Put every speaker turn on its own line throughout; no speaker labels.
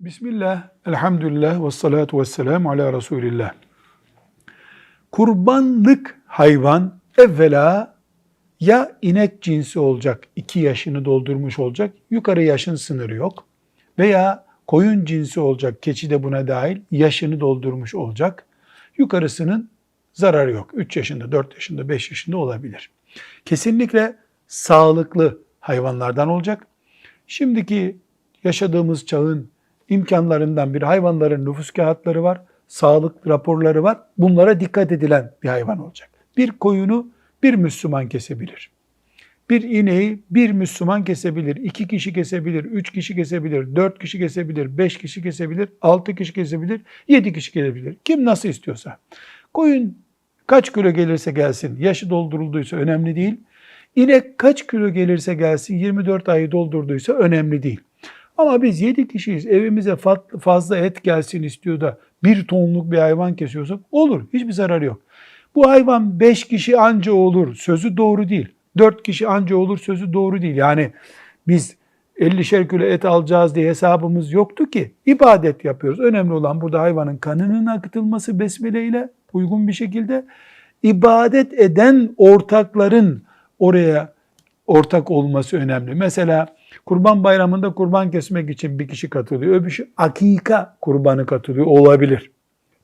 Bismillah, elhamdülillah ve salatu ve selamu ala Resulillah. Kurbanlık hayvan evvela ya inek cinsi olacak, iki yaşını doldurmuş olacak, yukarı yaşın sınırı yok. Veya koyun cinsi olacak, keçi de buna dahil, yaşını doldurmuş olacak. Yukarısının zararı yok. 3 yaşında, 4 yaşında, 5 yaşında olabilir. Kesinlikle sağlıklı hayvanlardan olacak. Şimdiki yaşadığımız çağın imkanlarından bir hayvanların nüfus kağıtları var, sağlık raporları var. Bunlara dikkat edilen bir hayvan olacak. Bir koyunu bir Müslüman kesebilir. Bir ineği bir Müslüman kesebilir, iki kişi kesebilir, üç kişi kesebilir, dört kişi kesebilir, beş kişi kesebilir, altı kişi kesebilir, yedi kişi kesebilir. Kim nasıl istiyorsa. Koyun kaç kilo gelirse gelsin, yaşı doldurulduysa önemli değil. İnek kaç kilo gelirse gelsin, 24 ayı doldurduysa önemli değil. Ama biz 7 kişiyiz, evimize fazla et gelsin istiyor da bir tonluk bir hayvan kesiyorsak olur, hiçbir zararı yok. Bu hayvan 5 kişi anca olur, sözü doğru değil. 4 kişi anca olur, sözü doğru değil. Yani biz 50'şer kilo et alacağız diye hesabımız yoktu ki. ibadet yapıyoruz. Önemli olan burada hayvanın kanının akıtılması besmeleyle uygun bir şekilde. ibadet eden ortakların oraya ortak olması önemli. Mesela kurban bayramında kurban kesmek için bir kişi katılıyor. Öbür kişi akika kurbanı katılıyor olabilir.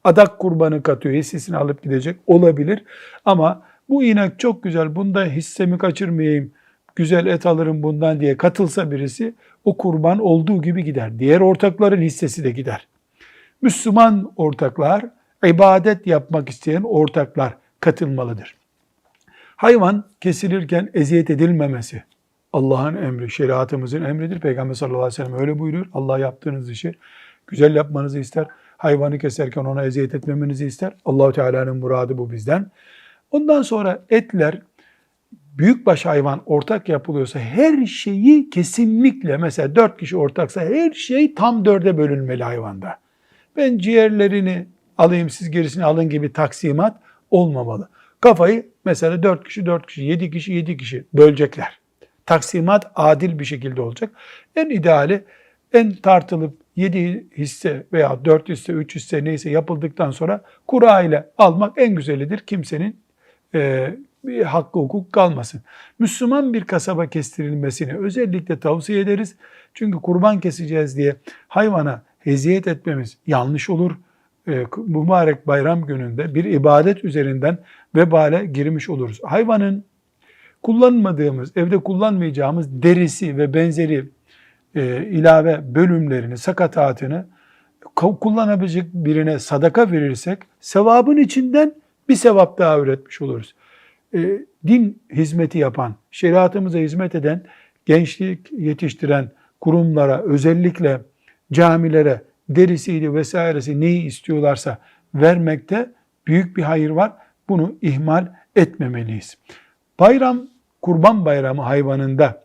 Adak kurbanı katıyor, hissesini alıp gidecek olabilir. Ama bu inek çok güzel, bunda hissemi kaçırmayayım, güzel et alırım bundan diye katılsa birisi o kurban olduğu gibi gider. Diğer ortakların hissesi de gider. Müslüman ortaklar, ibadet yapmak isteyen ortaklar katılmalıdır. Hayvan kesilirken eziyet edilmemesi Allah'ın emri, şeriatımızın emridir. Peygamber sallallahu aleyhi ve sellem öyle buyuruyor. Allah yaptığınız işi güzel yapmanızı ister. Hayvanı keserken ona eziyet etmemenizi ister. Allahu Teala'nın muradı bu bizden. Ondan sonra etler büyükbaş hayvan ortak yapılıyorsa her şeyi kesinlikle mesela dört kişi ortaksa her şey tam dörde bölünmeli hayvanda. Ben ciğerlerini alayım siz gerisini alın gibi taksimat olmamalı. Kafayı mesela 4 kişi 4 kişi 7 kişi 7 kişi bölecekler. Taksimat adil bir şekilde olacak. En ideali en tartılıp 7 hisse veya 4 hisse 3 hisse neyse yapıldıktan sonra kura ile almak en güzelidir. Kimsenin e, bir hakkı hukuk kalmasın. Müslüman bir kasaba kestirilmesini özellikle tavsiye ederiz. Çünkü kurban keseceğiz diye hayvana eziyet etmemiz yanlış olur e, mübarek bayram gününde bir ibadet üzerinden vebale girmiş oluruz. Hayvanın kullanmadığımız, evde kullanmayacağımız derisi ve benzeri e, ilave bölümlerini, sakatatını kullanabilecek birine sadaka verirsek sevabın içinden bir sevap daha üretmiş oluruz. E, din hizmeti yapan, şeriatımıza hizmet eden, gençlik yetiştiren kurumlara, özellikle camilere derisiydi vesairesi neyi istiyorlarsa vermekte büyük bir hayır var. Bunu ihmal etmemeliyiz. Bayram, kurban bayramı hayvanında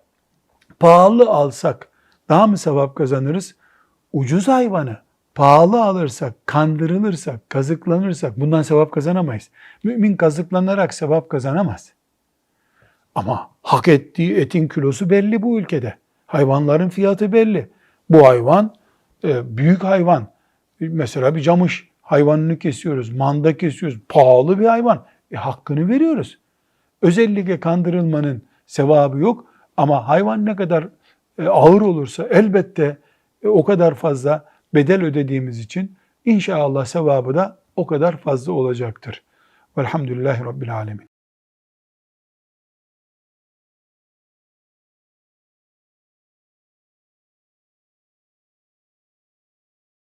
pahalı alsak daha mı sevap kazanırız? Ucuz hayvanı pahalı alırsak, kandırılırsak, kazıklanırsak bundan sevap kazanamayız. Mümin kazıklanarak sevap kazanamaz. Ama hak ettiği etin kilosu belli bu ülkede. Hayvanların fiyatı belli. Bu hayvan e, büyük hayvan. Mesela bir camış hayvanını kesiyoruz, manda kesiyoruz. Pahalı bir hayvan. E, hakkını veriyoruz. Özellikle kandırılmanın sevabı yok. Ama hayvan ne kadar e, ağır olursa elbette e, o kadar fazla bedel ödediğimiz için inşallah sevabı da o kadar fazla olacaktır. Velhamdülillahi Rabbil Alemin.